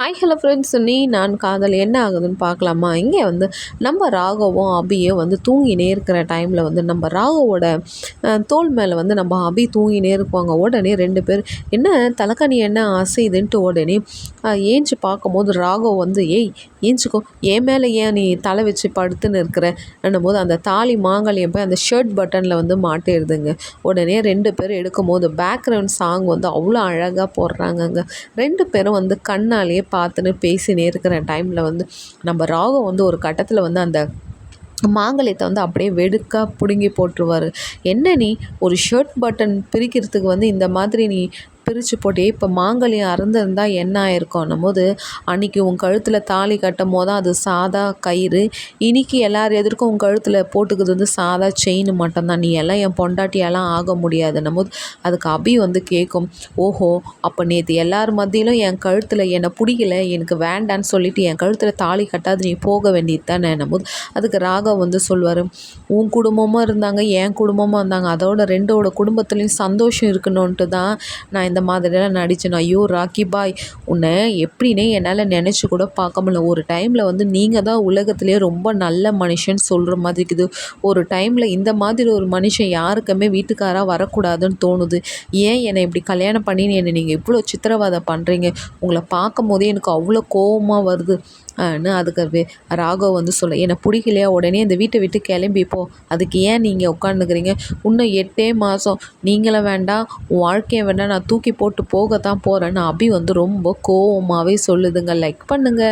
Hi hello friends நீ நான் காதல். என்ன ஆகுதுன்னு பார்க்கலாமா? இங்கே வந்து நம்ம ராகவும் அபியும் வந்து தூங்கினே இருக்கிற டைமில் வந்து நம்ம ராகவோட தோல் மேலே வந்து நம்ம அபி தூங்கினே இருப்பாங்க. உடனே ரெண்டு பேர் என்ன தலைக்கணி என்ன அசைதுன்ட்டு உடனே ஏஞ்சி பார்க்கும்போது ராகவ் வந்து ஏய் ஏஞ்சிக்கோ. என் மேலே ஏன் நீ தலை வச்சு படுத்துன்னு இருக்கிற? போது அந்த தாலி மாங்கல்யம் போய் அந்த ஷர்ட் பட்டனில் வந்து மாட்டிடுதுங்க. உடனே ரெண்டு பேரும் எடுக்கும்போது பேக்ரவுண்ட் சாங் வந்து அவ்வளோ அழகாக போடுறாங்கங்க. ரெண்டு பேரும் வந்து கண்ணாலேயே பார்த்துன்னு பேசினே இருக்கிற டைமில் வந்து நம்ம ராகம் வந்து ஒரு கட்டத்தில் வந்து அந்த மாங்கல்யத்தை வந்து அப்படியே வெடுக்காக பிடுங்கி போட்டுருவார். என்ன நீ ஒரு ஷர்ட் பட்டன் பிரிக்கிறதுக்கு வந்து இந்த மாதிரி நீ பிரித்து போட்டு இப்போ மாங்கல்யம் அறந்திருந்தா என்ன ஆயிருக்கும்? போது அன்றைக்கி உன் கழுத்தில் தாலி கட்டும் போது அது சாதா கயிறு. இன்னைக்கு எல்லார் எதிர்க்கும் உன் கழுத்தில் போட்டுக்கிறது வந்து சாதா செயின் மட்டும்தான். நீ எல்லாம் என் பொண்டாட்டியெல்லாம் ஆக முடியாதுன்னும் போது அதுக்கு அபி வந்து கேட்கும் ஓஹோ அப்போ நேற்று எல்லார் மத்தியிலும் என் கழுத்தில் என்னை பிடிக்கல எனக்கு வேண்டான்னு சொல்லிட்டு என் கழுத்தில் தாலி கட்டாது நீ போக வேண்டியது தானே? போது அதுக்கு ராகவ் வந்து சொல்வார் உன் குடும்பமும் இருந்தாங்க என் குடும்பமும் இருந்தாங்க அதோட ரெண்டோட குடும்பத்துலேயும் சந்தோஷம் இருக்கணுன்ட்டு தான் நான் இந்த மாதிரிலாம் நடித்தேன் ஐயோ ராக்கி பாய் உன்னை எப்படின்னே என்னால் நினச்சி கூட பார்க்க முடியல. ஒரு டைமில் வந்து நீங்கள் தான் உலகத்துலேயே ரொம்ப நல்ல மனுஷன் சொல்கிற மாதிரி இருக்குது. ஒரு டைமில் இந்த மாதிரி ஒரு மனுஷன் யாருக்குமே வீட்டுக்காராக வரக்கூடாதுன்னு தோணுது. ஏன் என்னை இப்படி கல்யாணம் பண்ணி என்னை நீங்கள் இவ்வளோ சித்திரவதை பண்ணுறீங்க உங்களை பார்க்கும் போதே எனக்கு அவ்வளோ கோபமாக வருது. அதுக்கு ராகவ் வந்து சொல்ல என்னை பிடிக்கலையா? உடனே இந்த வீட்டை விட்டு கிளம்பிப்போ அதுக்கு ஏன் நீங்கள் உட்காந்துக்கிறீங்க இன்னும் எட்டே மாதம் நீங்களும் வேண்டாம் உன் வாழ்க்கையை வேண்டாம் நான் தூக்கி போட்டு போகத்தான் போகிறேன்னு அபி வந்து ரொம்ப கோவமாகவே சொல்லுதுங்க. லைக் பண்ணுங்கள்